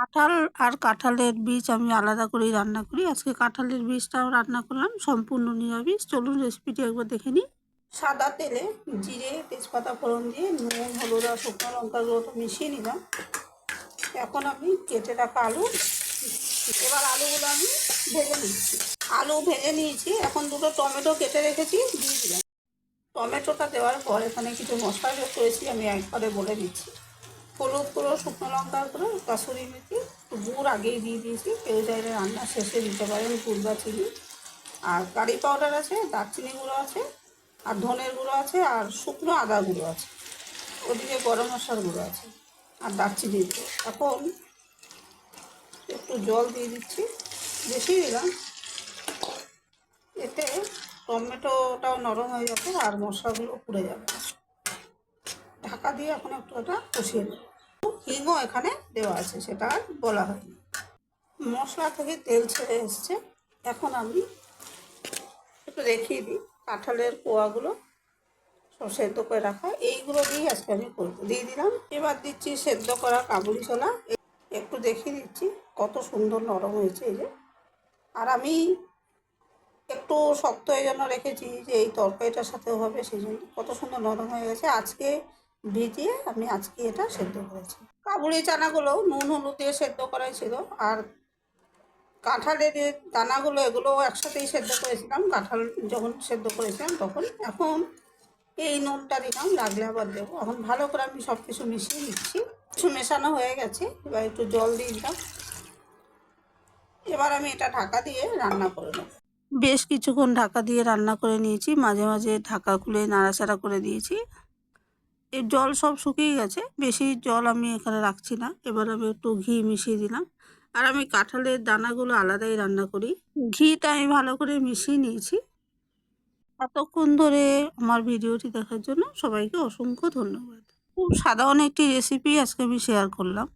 কাঁঠাল আর কাঁঠালের বীজ আমি আলাদা করেই রান্না করি। আজকে কাঁঠালের বীজটাও রান্না করলাম, সম্পূর্ণ নিরামিষ। চলুন রেসিপিটি একবার দেখে নিই। সাদা তেলে জিরে, তেজপাতা, ফোড়ন দিয়ে নুন, হলুদ আর শুকনো লঙ্কার গুঁড়ো তো মিশিয়ে নিলাম। এখন আমি কেটে রাখা আলু। এবার আলুগুলো আমি ভেজে নিচ্ছি। আলু ভেজে নিয়েছি। এখন দুটো টমেটো কেটে রেখেছি, দিয়ে দিলাম। টমেটোটা দেওয়ার পর এখানে কিছু মশলা যোগ করেছি, আমি একবারে বলে দিচ্ছি। হলুদ গুঁড়ো শুকনো লঙ্কার গুঁড়ো, কাসুরি মেথি গুড় আগেই দিয়ে দিয়েছি। কেউ চাইলে রান্না শেষে দিতে পারেন গুড় বা চিনি। আর কারি পাউডার আছে, দারচিনি গুঁড়ো আছে, আর ধনের গুঁড়ো আছে, আর শুকনো আদা গুঁড়ো আছে। ওদিকে গরম মশলার গুঁড়ো আছে, আর দারচিনি গুঁড়ো। এখন একটু জল দিয়ে দিচ্ছি বেশি দিলাম। এতে টমেটোটাও নরম হয়ে যাবে আর মশলাগুলো পুড়ে যাবে। ঢাকা দিয়ে এখন একটু ওটা কষিয়ে নেব। হিংও এখানে দেওয়া আছে, সেটা আর বলা হয়নি। মশলা থেকে তেল ছেড়ে এসছে। এখন আমি একটু দেখিয়ে দিই কাঁঠালের কোয়াগুলো। সেদ্ধ করে রাখা। এইগুলো দিয়েই আজকে আমি করব। দিয়ে দিলাম। এবার দিচ্ছি সেদ্ধ করা কাবুলি ছোলা। একটু দেখিয়ে দিচ্ছি কত সুন্দর নরম হয়েছে এই যে। আর আমি একটু শক্ত এই জন্য রেখেছি যে এই তরকারিটার সাথেও হবে, সেই জন্য। কত সুন্দর নরম হয়ে গেছে। আজকে ভিজিয়ে আমি আজকে এটা সেদ্ধ করেছি। কাবুলি চানাগুলো নুন, হলুদ দিয়ে সেদ্ধ করাই ছিল, আর কাঁঠালের দানাগুলো এগুলো একসাথেই সেদ্ধ করেছিলাম। কাঁঠাল যখন সেদ্ধ করেছিলাম তখন এখন এই নুনটা দিলাম, লাগলে আবার দেবো। এখন ভালো করে আমি সব কিছু মিশিয়ে নিচ্ছি। কিছু মেশানো হয়ে গেছে, এবার একটু জল দিয়ে দিলাম। এবার আমি এটা ঢাকা দিয়ে রান্না করে নেব। বেশ কিছুক্ষণ ঢাকা দিয়ে রান্না করে নিয়েছি, মাঝে মাঝে ঢাকা খুলে নাড়াচাড়া করে দিয়েছি। এর জল সব শুকিয়ে গেছে। বেশি জল আমি এখানে রাখছি না। এবার আমি একটু ঘি মিশিয়ে দিলাম। আর আমি কাঁঠালের দানাগুলো আলাদাই রান্না করি। ঘিটা আমি ভালো করে মিশিয়ে নিয়েছি। এতক্ষণ ধরে আমার ভিডিওটি দেখার জন্য সবাইকে অসংখ্য ধন্যবাদ। খুব সাধারণ একটি রেসিপি আজকে আমি শেয়ার করলাম।